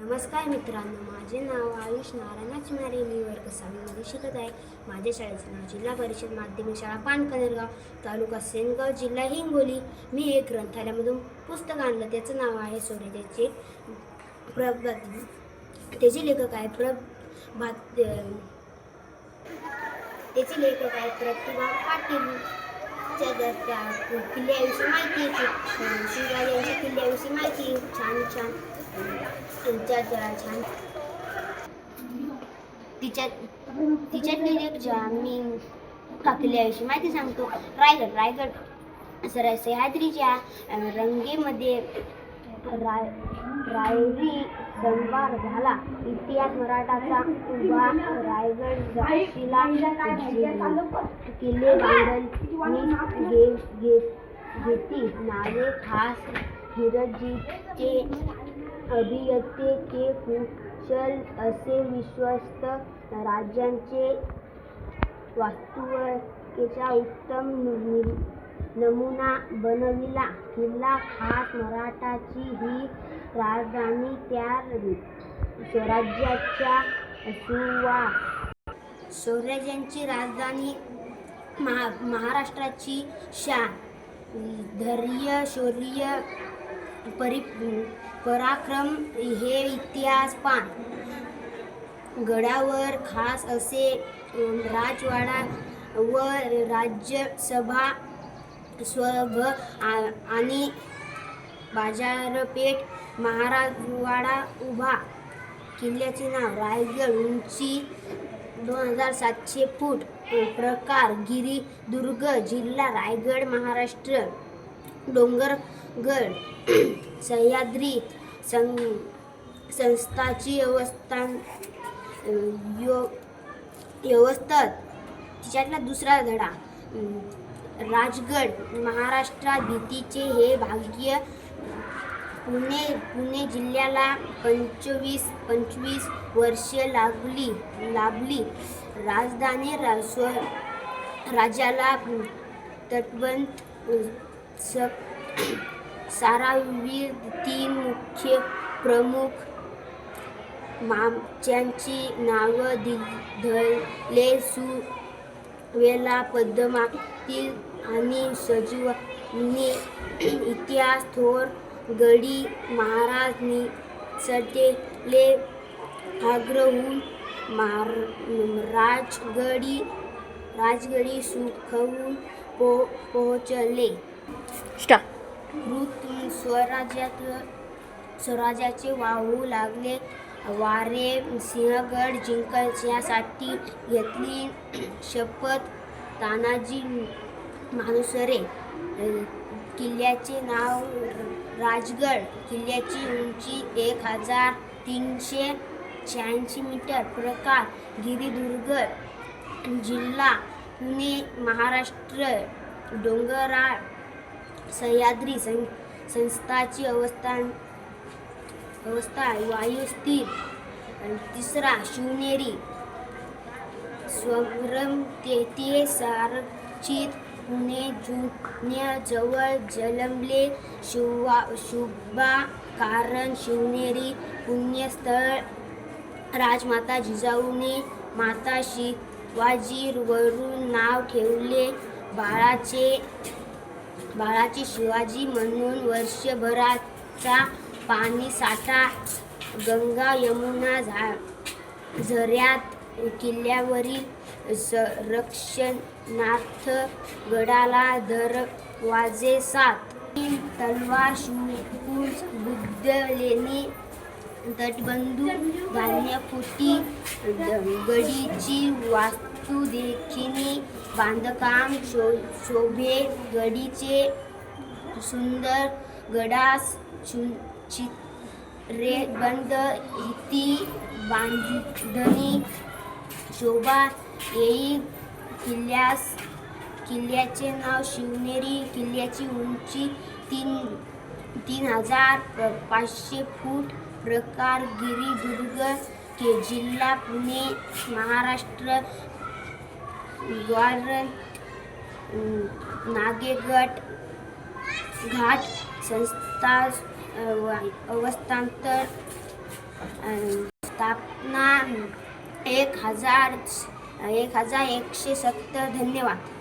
नमस्कार मित्रांनो माझे नाव आयुष नारायण चिमारे मी वर्ग सहावीमध्ये शिकत आहे. माझ्या शाळेचे नाव जिल्हा परिषद माध्यमिक शाळा पानकनेरगाव तालुका सेनगाव जिल्हा हिंगोली. मी एक ग्रंथालयामधून पुस्तक आणलं. त्याचं नाव आहे सोनेजाचे प्रभात. त्याचे लेखक आहे प्रभात त्याचे लेखक आहे प्रतिभा पाटील. त्या किल्ल्याविषयी माहिती शिवाजी यांच्या किल्ल्याविषयी माहिती छान छान. तुमच्या ज्या छान. तिच्या तिच्यातले एक मी का माहिती सांगतो. रायगड रायगड. सर सह्याद्रीच्या रंगेमध्ये राय रायरी संवार झाला इतिहास मराठाचा उभा रायगड झाशीला किल्ले बांधणी घेती. नावे खास हिरजीचे अभियते के कुशल असे विश्वस्त राज्यांचे वास्तुवतेचा उत्तम नमुना बनविला. किल्ला खास मराठाची ही राजधानी त्या स्वराज्याच्या सुवा स्वराज्यांची राजधानी महा महाराष्ट्राची शान. धैर्य शौर्य परि पराक्रम हे इतिहास पान. गडावर खास असे राजवाडा व राज्यसभा स्वभ आ- आणि बाजारपेठ महाराजवाडा उभा. किल्ल्याचे नाव रायगड उंची दोन हजार सातशे फूट. प्रकार गिरी दुर्ग जिल्हा रायगड महाराष्ट्र. डोंगर गड सह्याद्री सं संस्थाची व्यवस्था यो व्यवस्था तिच्यातला दुसरा धडा. राजगड महाराष्ट्रात भीतीचे हे भाग्य पुणे पुणे जिल्ह्याला पंचवीस पंचवीस वर्षे लागली लाभली. राजधानी राजस्व राजाला राज्याला सप सारावीर तीन मुख्य प्रमुख मामच्यांची नावं दि धरले सु. वेला पद्मातील आणि सजीवांनी इतिहास थोर गडी महाराज निसटले आग्रहून मार राजगडी राजगडी सुखवून पो पोहोचले. ऋतून स्वराज्यात स्वराज्याचे वाहू लागले. वारे सिंहगड जिंकण्यासाठी घेतली शपथ. तानाजी मानुसरे किल्ल्याचे नाव राजगड. किल्ल्याची उंची एक हजार तीनशे शहाऐंशी मीटर. प्रकार गिरिदुर्ग जिल्हा पुणे महाराष्ट्र डोंगराळ सह्याद्री सं संस्थाची अवस्था अवस्था वायुस्थिर आणि तिसरा शिवनेरी स्वरम तेथे सारचित पुणे जुन्याजवळ जलमले शिवा शुभा कारण शिवनेरी पुण्यस्थळ. राजमाता जिजाऊने माता शिवाजीवरून नाव ठेवले. बाळाचे बाळाचे शिवाजी म्हणून वर्षभराचा पाणी साठा गंगा यमुना झा झऱ्यात किल्ल्यावरील संरक्षणार्थ गडाला दरवाजे सात. तलवार शिवपूज बुद्ध लेणी तटबंधू धान्यफुटी गडीची वास्तू वास्तुदेखीनी बांधकाम शो शोभे गडीचे सुंदर गडास चित्रे बंद इति बांधणी शोभा येई किल्ल्यास किल्ल्याचे नाव शिवनेरी किल्ल्याची उंची तीन तीन हजार प- पाचशे फूट प्रकार गिरीदुर्ग के जिल्हा पुणे महाराष्ट्र द्वार नागेगट घाट संस्था वा- अवस्थांतर स्थापना एक हजार एक हजार एकशे सत्तर. धन्यवाद.